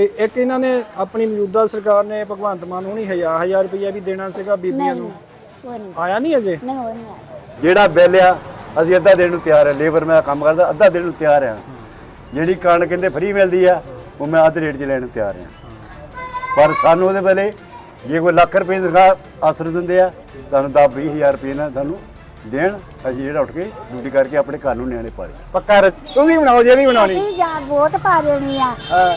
ਤੇ ਇੱਕ ਇਹਨਾਂ ਨੇ ਆਪਣੀ ਮੌਜੂਦਾ ਸਰਕਾਰ ਨੇ ਭਗਵੰਤ ਮਾਨ ਹੁਣੀ ਹਜ਼ਾਰ ਹਜ਼ਾਰ ਰੁਪਇਆ ਵੀ ਦੇਣਾ ਸੀਗਾ ਬੀਬੀਆਂ ਨਹੀਂ ਨੂੰ ਨਹੀਂ। ਆਇਆ ਨਹੀਂ ਅਜੇ? ਨਹੀਂ ਨਹੀਂ ਆਇਆ। ਜਿਹੜਾ ਬਿੱਲ ਆ ਅਸੀਂ ਅੱਧਾ ਦੇਣ ਨੂੰ ਤਿਆਰ ਆ ਲੇਬਰ ਮੈਂ ਕੰਮ ਕਰਦਾ ਅੱਧਾ ਦੇਣ ਨੂੰ ਤਿਆਰ ਆ। ਜਿਹੜੀ ਕਣਕ ਕਹਿੰਦੇ ਫ੍ਰੀ ਮਿਲਦੀ ਆ ਉਹ ਮੈਂ ਅੱਧ ਰੇਟ 'ਚ ਲੈਣ ਨੂੰ ਤਿਆਰ ਆ। ਪਰ ਸਾਨੂੰ ਉਹਦੇ ਵੇਲੇ ਜੇ ਕੋਈ ਲੱਖ ਰੁਪਏ ਦੀ ਤਨਖਾਹ ਆਸਰ ਦਿੰਦੇ ਆ ਸਾਨੂੰ ਤਾਂ 20000 ਰੁਪਏ ਨਾਲ ਸਾਨੂੰ ਦੇਣ ਅਸੀਂ ਜਿਹੜਾ ਉੱਠ ਕੇ ਡਿਊਟੀ ਕਰਕੇ ਆਪਣੇ ਘਰ ਨੂੰ ਨਿਆਣੇ ਪਾਲੇ। ਪੱਕਾ ਰ- ਤੁਸੀਂ ਬਣਾਓ ਜਿਹੜੀ ਬਣਾਉਣੀ। ਅਸੀਂ ਜਾ ਵੋਟ ਪਾ ਦੇਣੀ ਆ। ਹਾਂ।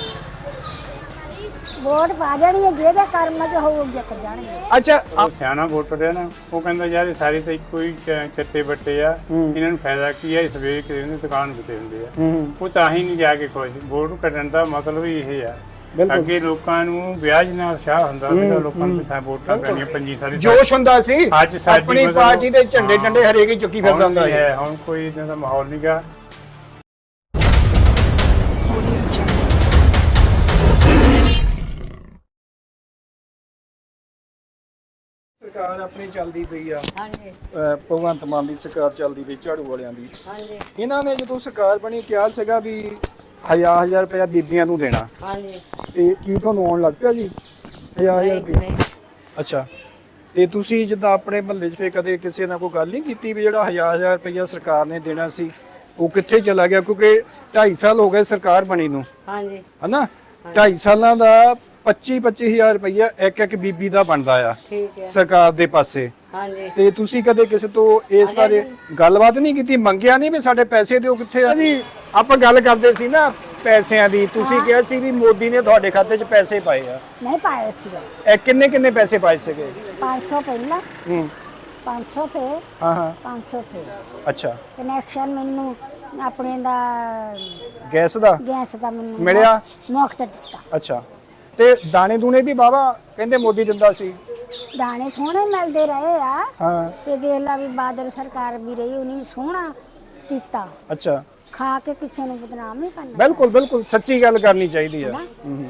ਵੋਟ ਪਾ ਦੇਣੀ ਆ ਜਿਹਦੇ ਕਰਮ ਚ ਹੋਊ ਜਿੱਤ ਜਾਣਗੇ ਅੱਛਾ ਉਹ ਸਿਆਣਾ ਵੋਟਰ ਹੈ ਨਾ ਉਹ ਕਹਿੰਦਾ ਯਾਰ ਇਹ ਸਾਰੇ ਤਾਂ ਇੱਕੋ ਹੀ ਚ- ਚੱਤੇ ਬੱਟੇ ਆ। ਇਹਨਾਂ ਨੂੰ ਫਾਇਦਾ ਕੀ ਹੈ? ਇਸ ਵੇਚ ਕੇ ਇਹਨੂੰ ਦੁਕਾਨ ਕਿਤੇ ਹੁੰਦੇ ਆ। ਹੂੰ। ਉਹ ਤਾਂ ਹੀ ਨਹੀਂ ਜਾ ਕੇ ਖੁਸ਼। ਵੋਟ ਕੱਢਣ ਦਾ ਮਤਲਬ ਹੀ ਇਹ ਆ। ਬਿਲਕੁਲ। ਅੱਗੇ ਲੋਕਾਂ ਨੂੰ ਵਿਆਜ ਨਾਲ ਉਤਸ਼ਾਹ ਹੁੰਦਾ ਸੀਗਾ ਲੋਕਾਂ ਨੂੰ ਪਿਛਾ ਵੋਟਾਂ ਪੈਣੀਆਂ ਪੰਜੀ ਸਾਰੀ ਜੋਸ਼ ਹੁੰਦਾ ਸੀ। ਅੱਜ ਸਾਡੀ ਆਪਣੀ ਮਤਲਬ- ਪਾਰਟੀ ਦੇ ਝੰਡੇ ਝੰਡੇ ਹਰੇਕ ਹੀ ਚੁੱਕੀ ਫਿਰਦਾ ਹੁੰਦਾ ਸੀ। ਹੈ? ਹੁਣ ਕੋਈ ਇਦਾਂ ਦਾ ਮਾਹੌਲ ਨਹੀਂਗਾ ਸਰਕਾਰ ਆਪਣੀ ਚੱਲਦੀ ਪਈ ਆ। ਹਾਂਜੀ। ਭਗਵੰਤ ਮਾਨ ਦੀ ਸਰਕਾਰ ਚੱਲਦੀ ਪਈ ਝਾੜੂ ਵਾਲਿਆਂ ਦੀ। ਹਾਂਜੀ। ਇਹਨਾਂ ਨੇ ਜਦੋਂ ਸਰਕਾਰ ਬਣੀ ਕਿਹਾ ਸੀਗਾ ਵੀ ਹਜ਼ਾਰ ਹਜ਼ਾਰ ਰੁਪਇਆ ਬੀਬੀਆਂ ਨੂੰ ਦੇਣਾ। ਹਾਂਜੀ। ਇਹ ਕੀ ਤੁਹਾਨੂੰ ਆਉਣ ਲੱਗ ਪਿਆ ਜੀ? ਹਜ਼ਾਰ ਹਜ਼ਾਰ ਰੁਪਇਆ। ਅੱਛਾ। ਤੇ ਤੁਸੀਂ ਜਿੱਦਾਂ ਆਪਣੇ ਮਹੱਲੇ 'ਚ ਫੇ ਕਦੇ ਕਿਸੇ ਨਾਲ ਕੋਈ ਗੱਲ ਨਹੀਂ ਕੀਤੀ ਵੀ ਜਿਹੜਾ ਹਜ਼ਾਰ ਹਜ਼ਾਰ ਰੁਪਇਆ ਸਰਕਾਰ ਨੇ ਦੇਣਾ ਸੀ ਉਹ ਕਿੱਥੇ ਚਲਾ ਗਿਆ? ਕਿਉਂਕਿ 2.5 ਸਾਲ ਹੋ ਗਏ ਸਰਕਾਰ ਬਣੀ ਨੂੰ। ਹਾਂਜੀ। ਹਨਾ? 2.5 ਸਾਲਾਂ ਦਾ 25 25000 ਰੁਪਇਆ ਇੱਕ ਇੱਕ ਬੀਬੀ ਦਾ ਬਣਦਾ ਆ। ਠੀਕ ਹੈ। ਸਰਕਾਰ ਦੇ ਪਾਸੇ। ਹਾਂਜੀ। ਤੇ ਤੁਸੀਂ ਕਦੇ ਕਿਸੇ ਤੋਂ ਇਸ ਬਾਰੇ ਗੱਲਬਾਤ ਨਹੀਂ ਕੀਤੀ? ਮੰਗਿਆ ਨਹੀਂ ਵੀ ਸਾਡੇ ਪੈਸੇ ਦਿਓ ਕਿੱਥੇ ਆ? ਜੀ ਆਪਾਂ ਗੱਲ ਕਰਦੇ ਸੀ ਨਾ ਪੈਸਿਆਂ ਦੀ। ਤੁਸੀਂ ਕਿਹਾ ਸੀ ਵੀ ਮੋਦੀ ਨੇ ਤੁਹਾਡੇ ਖਾਤੇ 'ਚ ਪੈਸੇ ਪਾਏ ਆ। ਨਹੀਂ ਪਾਇਆ ਸੀਗਾ। ਇਹ ਕਿੰਨੇ ਕਿੰਨੇ ਪੈਸੇ ਪਾਏ ਸੀਗੇ? 500 ਪਹਿਲਾਂ। ਹੂੰ। 500 ਤੇ। ਹਾਂ ਹਾਂ। 500 ਤੇ। ਅੱਛਾ। ਕਨੈਕਸ਼ਨ ਮੈਨੂੰ ਆਪਣੇ ਦਾ ਗੈਸ ਦਾ? ਗੈਸ ਦਾ ਮੈਨੂੰ ਮਿਲਿਆ? ਮੁਫਤ ਦਿੱਤਾ। ਅੱਛਾ। ਤੇ ਦਾਣੇ ਦੂਣੇ ਵੀ ਬਾਬਾ ਕਹਿੰਦੇ ਮੋਦੀ ਦਿੰਦਾ ਸੀ। ਦਾਣੇ ਸੋਹਣੇ ਮਿਲਦੇ ਰਹੇ ਆ। ਹਾਂ। ਤੇ ਦੇਖ ਲਾ ਵੀ ਬਾਦਲ ਸਰਕਾਰ ਵੀ ਰਹੀ ਉਹਨੇ ਸੋਹਣਾ ਕੀਤਾ। ਅੱਛਾ। ਖਾ ਕੇ ਕਿਸੇ ਨੂੰ ਬਦਨਾਮ ਨਹੀਂ ਕਰਨਾ। ਬਿਲਕੁਲ ਬਿਲਕੁਲ ਸੱਚੀ ਗੱਲ ਕਰਨੀ ਚਾਹੀਦੀ ਆ? ਹੂੰ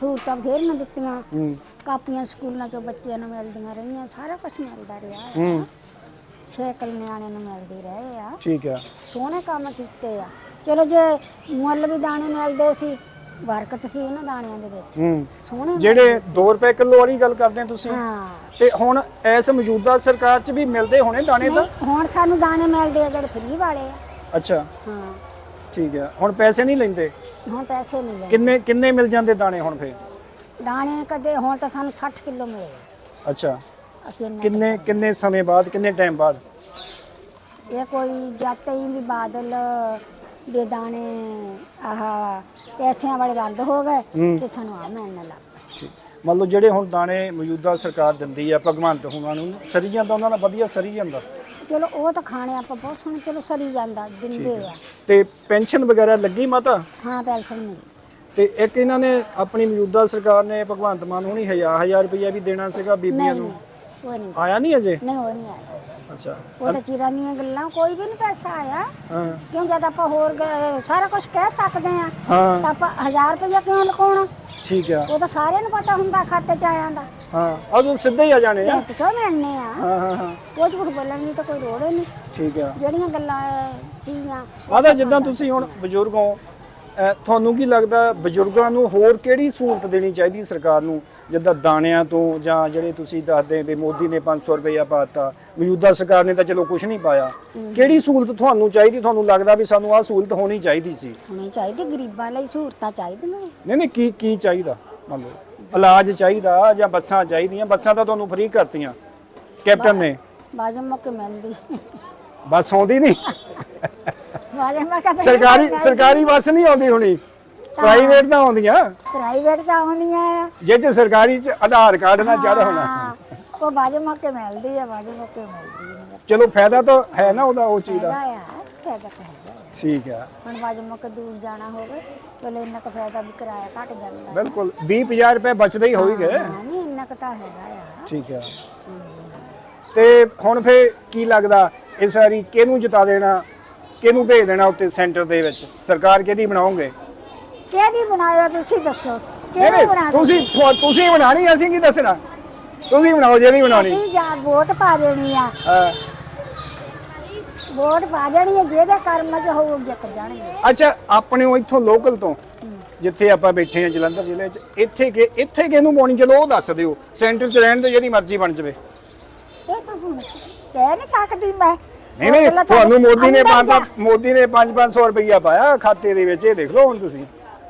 ਸਹੂਲਤਾਂ ਫੇਰ ਨਾ ਦਿੱਤੀਆਂ। ਹੂੰ। ਕਾਪੀਆਂ ਸਕੂਲਾਂ ਚੋਂ ਬੱਚਿਆਂ ਨੂੰ ਮਿਲਦੀਆਂ ਰਹੀਆਂ ਸਾਰਾ ਕੁਝ ਮਿਲਦਾ ਰਿਹਾ ਹੈ। ਸਾਈਕਲ ਨਿਆਣਿਆਂ ਨੂੰ ਮਿਲਦੇ ਰਹੇ ਆ। ਠੀਕ ਆ। ਸੋਹਣੇ ਕੰਮ ਕੀਤੇ ਆ। ਚਲੋ ਜੇ ਮੁੱਲ ਵੀ ਦਾਣੇ ਮਿਲਦੇ ਸੀ ਬਰਕਤ ਸੀ ਉਹਨਾਂ ਦਾਣਿਆਂ ਦੇ ਵਿੱਚ। ਹੂੰ। ਸੋਹਣੇ ਜਿਹੜੇ 2 ਰੁਪਏ ਕਿਲੋ ਵਾਲੀ ਗੱਲ ਕਰਦੇ ਆ ਤੁਸੀਂ। ਹਾਂ। ਤੇ ਹੁਣ ਇਸ ਮੌਜੂਦਾ ਸਰਕਾਰ 'ਚ ਵੀ ਮਿਲਦੇ ਹੋਣੇ ਦਾਣੇ ਤਾਂ? ਨਹੀਂ ਹੁਣ ਸਾਨੂੰ ਦਾਣੇ ਮਿਲਦੇ ਆ ਜਿਹੜੇ ਫ੍ਰੀ ਵਾਲੇ ਆ। ਅੱਛਾ। ਹਾਂ। ਠੀਕ ਆ। ਹੁਣ ਪੈਸੇ ਨਹੀਂ ਲੈਂਦੇ? ਹੁਣ ਪੈਸੇ ਨਹੀਂ ਲੈਂਦੇ। ਕਿੰਨੇ ਕਿੰਨੇ ਮਿਲ ਜਾਂਦੇ ਦਾਣੇ ਹੁਣ ਫੇ ਦਾਣੇ ਕਦੇ ਹੁਣ ਤਾਂ ਸਾਨੂੰ 60 ਕਿਲੋ ਮਿਲੇ ਅੱਛਾ। ਅਸੀਂ ਇੰਨੇ ਕਿੰਨੇ ਕਿੰਨੇ ਸਮੇਂ ਬਾਅਦ ਕਿੰਨੇ ਟਾਈਮ ਬਾਅਦ? ਇਹ ਕੋਈ ਜਾਤੇ ਹੀ ਵੀ ਬਾਦਲ ਦੇ ਦਾਣੇ ਆਹ ਪੈਸਿਆਂ ਵਾਲੇ ਬੰਦ ਹੋ ਗਏ। ਤੇ ਸਾਨੂੰ ਆ ਮਿਲਣ ਲੱਗ ਪਏ। ਮੰਨ ਲਓ ਜਿਹੜੇ ਹੁਣ ਦਾਣੇ ਮੌਜੂਦਾ ਸਰਕਾਰ ਦਿੰਦੀ ਆ ਭਗਵੰਤ ਹੁਣਾਂ ਨੂੰ ਸਰੀ ਜਾਂਦਾ ਉਹਨਾਂ ਦਾ ਵਧੀਆ ਸਰੀ ਜਾਂਦਾ? ਚਲੋ ਉਹ ਤਾਂ ਖਾਣੇ ਆਪਾਂ ਬਹੁਤ ਸੋਹਣੇ ਚਲੋ ਸਰੀ ਜਾਂਦਾ ਦਿੰਦੇ ਆ। ਤੇ ਪੈਨਸ਼ਨ ਵਗੈਰਾ ਲੱਗੀ ਮਾਤਾ? ਹਾਂ ਪੈਨਸ਼ਨ ਮਿਲੀ। ਤੇ ਇੱਕ ਇਹਨਾਂ ਨੇ ਆਪਣੀ ਮੌਜੂਦਾ ਸਰਕਾਰ ਨੇ ਭਗਵੰਤ ਮਾਨ ਹੁਣੀ ਹਜ਼ਾਰ ਹਜ਼ਾਰ ਰੁਪਇਆ ਵੀ ਦੇਣਾ ਸੀਗਾ ਬੀਬੀਆਂ ਨਹੀਂ ਨੂੰ? ਉਹ ਨਹੀਂ। ਆਇਆ ਨਹੀਂ ਅਜੇ? ਨਹੀਂ ਉਹ ਨਹੀਂ ਆਇਆ। ਅੱਛਾ। ਉਹ ਤਾਂ ਚਿਰਾਨੀਆਂ ਗੱਲਾਂ ਕੋਈ ਵੀ ਨਹੀਂ ਪੈਸਾ ਆਇਆ। ਹਾਂ। ਕਿਉਂ ਜਦ ਆਪਾਂ ਹੋਰ ਗ- ਸਾਰਾ ਕੁਝ ਕਹਿ ਸਕਦੇ ਆ ਹਾਂ। ਤਾਂ ਆਪਾਂ 1000 ਰੁਪਇਆ ਕਿਉਂ ਲਕਾਉਣਾ? ਠੀਕ ਆ। ਉਹ ਤਾਂ ਸਾਰਿਆਂ ਨੂੰ ਪਤਾ ਹੁੰਦਾ ਖਾਤੇ ਚ ਆਇਆਂ ਦਾ। ਹਾਂ। ਉਹ ਸਿੱਧੇ ਹੀ ਆ ਜਾਣੇ ਆ। ਬੈਂਕ ਚੋਂ ਮਿਲਣੇ ਆ? ਹਾਂ ਹਾਂ ਹਾਂ। ਉਹ ਝੂਠ ਬੋਲਣ ਦੀ ਤਾਂ ਕੋਈ ਲੋੜ ਹੀ ਨਹੀਂ। ਠੀਕ ਆ। ਜਿਹੜੀਆਂ ਗੱਲਾਂ ਅਹ, ਸੀਗੀਆਂ। ਆਦਾ ਜਿੱਦਾਂ ਤੁਸੀਂ ਹੁਣ ਬਜ਼ੁਰਗ ਹੋ ਤੁਹਾਨੂੰ ਕੀ ਲੱਗਦਾ ਬਜ਼ੁਰਗਾਂ ਨੂੰ ਹੋਰ ਕਿਹੜੀ ਸਹੂਲਤ ਦੇਣੀ ਚਾਹੀਦੀ ਸਰਕਾਰ ਨੂੰ? ਜਿੱਦਾਂ ਦਾਣਿਆਂ ਤੋਂ ਜਾਂ ਜਿਹੜੇ ਤੁਸੀਂ ਦੱਸਦੇ ਵੀ ਮੋਦੀ ਨੇ 500 ਰੁਪਇਆ ਪਾਤਾ ਮੌਜੂਦਾ ਸਰਕਾਰ ਨੇ ਤਾਂ ਚਲੋ ਕੁਝ ਨਹੀਂ ਪਾਇਆ। ਕਿਹੜੀ ਸਹੂਲਤ ਤੁਹਾਨੂੰ ਚਾਹੀਦੀ? ਤੁਹਾਨੂੰ ਲੱਗਦਾ ਵੀ ਸਾਨੂੰ ਆਹ ਸਹੂਲਤ ਹੋਣੀ ਚਾਹੀਦੀ ਸੀ? ਹੋਣੀ ਚਾਹੀਦੀ ਗਰੀਬਾਂ ਲਈ ਸਹੂਲਤਾਂ ਚਾਹੀਦੀਆਂ ਨਹੀਂ ਨਹੀਂ ਕੀ ਕੀ ਚਾਹੀਦਾ? ਮੰਨ ਲਓ ਇਲਾਜ ਚਾਹੀਦਾ ਜਾਂ ਬੱਸਾਂ ਚਾਹੀਦੀਆਂ? ਬੱਸਾਂ ਤਾਂ ਤੁਹਾਨੂੰ ਫ੍ਰੀ ਕਰਤੀਆਂ। ਕੈਪਟਨ ਨੇ। ਬਾਜਮ ਮੌਕੇ ਮਿਲਦੀ ਬੱਸ ਆਉਂਦੀ ਨਹੀਂ? ਸਰਕਾਰੀ ਸਰਕਾਰੀ ਬੱਸ ਨਹੀਂ ਆਉਂਦੀ ਹੁਣੀ। ਪ੍ਰਾਈਵੇਟ ਤਾਂ ਆਉਂਦੀਆਂ। ਪ੍ਰਾਈਵੇਟ ਤਾਂ ਆਉਂਦੀਆਂ ਆ। ਜੇ ਤੇ ਸਰਕਾਰੀ ਚ ਆਧਾਰ ਕਾਰਡ ਨਾ ਚੜ ਹੋਣਾ। ਉਹ ਬਾਜਮ ਮੌਕੇ ਮਿਲਦੀ ਆ ਬਾਜਮ ਮੌਕੇ ਮਿਲਦੀ ਆ। ਚਲੋ ਫਾਇਦਾ ਤਾਂ ਹੈ ਨਾ ਉਹਦਾ ਉਹ ਚੀਜ਼ ਹੈਗਾ ਦਾ ਆ ਫਾਇਦਾ ਤਾਂ ਹੈਗਾ ਆ। ਠੀਕ ਆ। ਹੁਣ ਬਾਜਮ ਮੌਕੇ ਦੂਰ ਜਾਣਾ ਹੋਵੇ ਚਲੋ ਇੰਨਾ ਕੁ ਫਾਇਦਾ ਵੀ ਕਿਰਾਇਆ ਘਟ ਜਾਂਦਾ। ਬਿਲਕੁਲ 20000 ਰੁਪਏ ਬਚਦੇ ਹੀ ਹੋਈਗੇ ਹਾਂ ਨਹੀਂ ਇੰਨਾ ਕੁ ਤਾਂ ਹੈਗਾ ਆ। ਠੀਕ ਆ। ਤੇ ਹੁਣ ਫੇ ਕੀ ਲੱਗਦਾ ਇਸ ਵਾਰੀ ਕਿਹਨੂੰ ਜਿਤਾ ਦੇਣਾ? ਕਿਹਨੂੰ ਭੇਜ ਦੇਣਾ ਉੱਤੇ ਸੈਂਟਰ ਦੇ ਵਿੱਚ? ਸਰਕਾਰ ਕਿਹਦੀ ਬਣਾਓਗੇ? ਕਿਹਦੀ ਬਣਾਇਆ ਤੁਸੀਂ ਦੱਸੋ? ਨਹੀਂ ਬਣਾ ਤੁਸੀਂ ਤੁਹਾ- ਤੁਸੀਂ ਬਣਾਣੀ ਅਸੀਂ ਕੀ ਦੱਸਣਾ? ਤੁਸੀਂ ਬਣਾਓ ਜਿਹੜੀ ਬਣਾਉਣੀ। ਅਸੀਂ ਜਾਂ ਵੋਟ ਪਾ ਦੇਣੀ ਆ। ਹਾਂ। ਵੋਟ ਪਾ ਦੇਣੀ ਆ ਜਿਹਦੇ ਕਰਮ ਚ ਹੋਊ ਜਿੱਤ ਜਾਣਗੇ। ਅੱਛਾ ਆਪਣੇ ਉਹ ਇੱਥੋਂ ਲੋਕਲ ਤੋਂ ਜਿੱਥੇ ਆਪਾਂ ਬੈਠੇ ਆ ਜਲੰਧਰ ਜ਼ਿਲ੍ਹੇ 'ਚ ਇੱਥੇ ਕਿ ਇੱਥੇ ਕਿਹਨੂੰ ਪਾਉਣੀ? ਚਲੋ ਉਹ ਦੱਸ ਦਿਓ ਸੈਂਟਰ 'ਚ ਰਹਿਣ ਦੇ ਜਿਹੜੀ ਮਰਜ਼ੀ ਬਣ ਜਾਵੇ। ਇਹ ਤਾਂ ਹੁਣ ਕਹਿ ਨਹੀਂ ਸਕਦੀ ਮੈਂ। ਨਹੀਂ ਨਹੀਂ ਪਹਿਲਾਂ ਤੁਹਾਨੂੰ ਮੋਦੀ ਨੇ ਅੰਦਰ ਪੰਜ ਜਾ- ਮੋਦੀ ਨੇ 5-500 ਰੁਪਈਆ ਪਾਇਆ ਖਾਤੇ ਦੇ ਵਿੱਚ ਇਹ ਦੇਖ ਲਓ ਹੁਣ ਤੁਸੀਂ।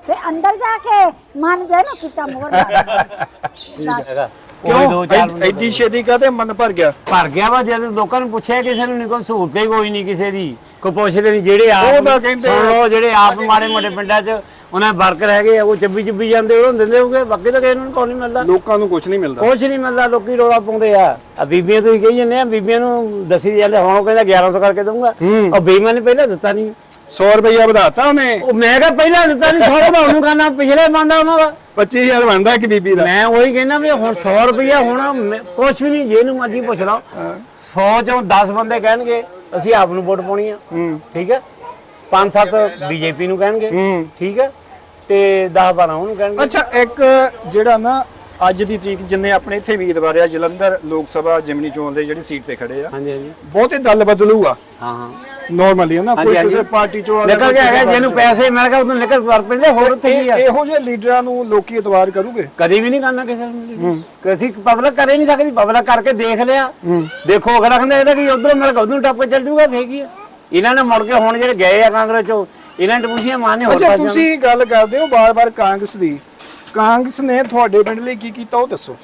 ਫਿਰ ਅੰਦਰ ਜਾ ਕੇ ਮੰਨ ਜਾ ਨਾ ਕੀਤਾ ਮੋਰ ਹੈਗਾ। ਉਹ ਦੋ ਚਾਰ ਐ- ਐਡੀ ਛੇਤੀ ਕਾਤੇ ਮਨ ਭਰ ਗਿਆ? ਭਰ ਗਿਆ ਵਾ ਜਦ ਲੋਕਾਂ ਨੂੰ ਪੁੱਛਿਆ ਕਿਸੇ ਨੂੰ ਨਹੀਂ ਕੋਈ ਸਹੂਲਤ ਹੀ ਕੋਈ ਨਹੀਂ ਕਿਸੇ ਦੀ। ਕੋਈ ਪੁੱਛਦੇ ਨਹੀਂ ਜਿਹੜੇ ਆਪ ਉਹ ਤਾਂ ਕਹਿੰਦੇ ਸੁਣ ਲਓ ਜਿਹੜੇ ਆਪ ਮਾੜੇ ਮੋਟੇ ਪਿੰਡਾਂ 'ਚ ਉਹਨਾਂ ਵਰਕਰ ਹੈਗੇ ਆ ਉਹ ਚੱਬੀ ਚੱਬੀ ਜਾਂਦੇ ਉਹਨਾਂ ਨੂੰ ਦਿੰਦੇ ਹੋਗੇ ਬਾਕੀ ਤਾਂ ਕਿਸੇ ਨੂੰ ਕੋਈ ਨਹੀਂ ਮਿਲਦਾ। ਲੋਕਾਂ ਨੂੰ ਕੁਝ ਨਹੀਂ ਮਿਲਦਾ। ਕੁਛ ਨਹੀਂ ਮਿਲਦਾ ਲੋਕੀ ਰੋਲਾ ਪਾਉਂਦੇ ਆ। ਆ ਬੀਬੀਆਂ ਤੁਸੀਂ ਕਹੀ ਜੰਨੇ ਆ ਬੀਬੀਆਂ ਨੂੰ ਦੱਸੀ ਜਾਂਦੇ ਹੁਣ ਉਹ ਕਹਿੰਦਾ 1100 ਕਰਕੇ ਦਊਂਗਾ। ਉਹ ਬੇਈਮਾਨ ਨੇ ਪਹਿਲਾਂ ਦਿੱਤਾ ਨਹੀਂ। 100 ਰੁਪਈਆ ਵਧਾਤਾ ਉਹਨੇ। ਉਹ ਮੈਂ ਕਿਹਾ ਪਹਿਲਾਂ ਦਿੱਤਾ ਨਹੀਂ ਸੌ ਦਾ ਉਹਨੂੰ ਕਰਨਾ ਪਿਛਲੇ ਬੰਦਾ ਉਹਨਾਂ ਦਾ। 25000 ਬਣਦਾ ਇੱਕ ਬੀਬੀ ਦਾ। ਮੈਂ ਉਹੀ ਕਹਿੰਦਾ ਵੀ ਹੁਣ 100 ਰੁਪਇਆ ਹੁਣ ਕੁਛ ਵੀ ਨਹੀਂ ਜਿਹਨੂੰ ਮਰਜ਼ੀ ਪੁੱਛ ਲਓ। 100 ਚੋਂ 10 ਬੰਦੇ ਕਹਿਣਗੇ ਅਸੀਂ ਆਪ ਨੂੰ ਵੋਟ ਪਾਉਣੀ ਆ। ਹੂੰ। ਠੀਕ ਹੈ 5-7 ਬੀਜੇਪੀ ਨੂੰ ਕਹਿਣਗੇ। ਹੂੰ। ਠੀਕ ਹੈ ਤੇ 10-12 ਉਹਨੂੰ ਕਹਿਣਗੇ। ਅੱਛਾ ਇੱਕ ਜਿਹੜਾ ਨਾ ਅੱਜ ਦੀ ਤਰੀਕ ਜਿੰਨੇ ਆਪਣੇ ਇੱਥੇ ਉਮੀਦਵਾਰ ਆ ਜਲੰਧਰ ਲੋਕ ਸਭਾ ਜਿਮਨੀ ਚੋਣ ਦੇ ਜਿਹੜੀ ਸੀਟ ਤੇ ਖੜੇ ਆ। ਹਾਂਜੀ ਹਾਂਜੀ। ਬਹੁਤੇ ਦਲ ਬਦਲੂਗਾ ਹਾਂ ਹਾਂ। ਨਾਰਮਲੀ ਹੈ ਨਾ ਕੋਈ ਹਾਂਜੀ, ਕਿਸੇ ਹਾਂਜੀ। ਪਾਰਟੀ ਚੋਂ ਨਿਕਲ ਕੇ ਜਿਹਨੂੰ ਪੈਸੇ ਮਿਲ ਗਏ ਉਹਨੂੰ ਨਿਕਲ ਤੁਰ ਪੈਂਦੇ ਹੋਰ ਉੱਥੇ ਕੀ ਆ? ਇਹ- ਇਹੋ ਜਿਹੇ ਲੀਡਰਾਂ ਨੂੰ ਲੋਕੀ ਇਤਵਾਰ ਕਰੂਗੇ? ਕਦੀ ਵੀ ਨਹੀਂ ਕਰਨਾ ਕਿਸੇ ਨੂੰ। ਕਿ ਅਸੀਂ ਪਬਲਿਕ ਕਰੇ ਨਹੀਂ ਸਕਦੀ ਪਬਲਿਕ ਕਰਕੇ ਦੇਖ ਲਿਆ। ਦੇਖੋ ਅਗਲਾ ਕਹਿੰਦਾ ਇਹਦਾ ਕੀ ਉਧਰੋਂ ਮਿਲ ਗਿਆ ਉਧਰੋਂ ਟੱਪ ਕੇ ਚੱਲ ਜੂਗਾ ਫੇਕ ਆ? ਇਹਨਾਂ ਨੇ ਮੁੜ ਕੇ ਹੁਣ ਜਿਹੜੇ ਗਏ ਆ ਕਾਂਗਰਸ ਚੋਂ ਇਹਨਾਂ ਨੇ ਟਪੂਸੀਆਂ ਮਾਰਨੇ ਹੋਰ ਅੱਛਾ ਪਾਸੇ ਤੁਸੀਂ ਗੱਲ ਕਰਦੇ ਹੋ ਬਾਰ-ਬਾਰ ਕਾਂਗਰਸ ਦੀ। ਕਾਂਗਰਸ ਨੇ ਤੁਹਾਡੇ ਪਿੰਡ ਲਈ ਕੀ ਕੀਤਾ ਉਹ ਦੱਸੋ।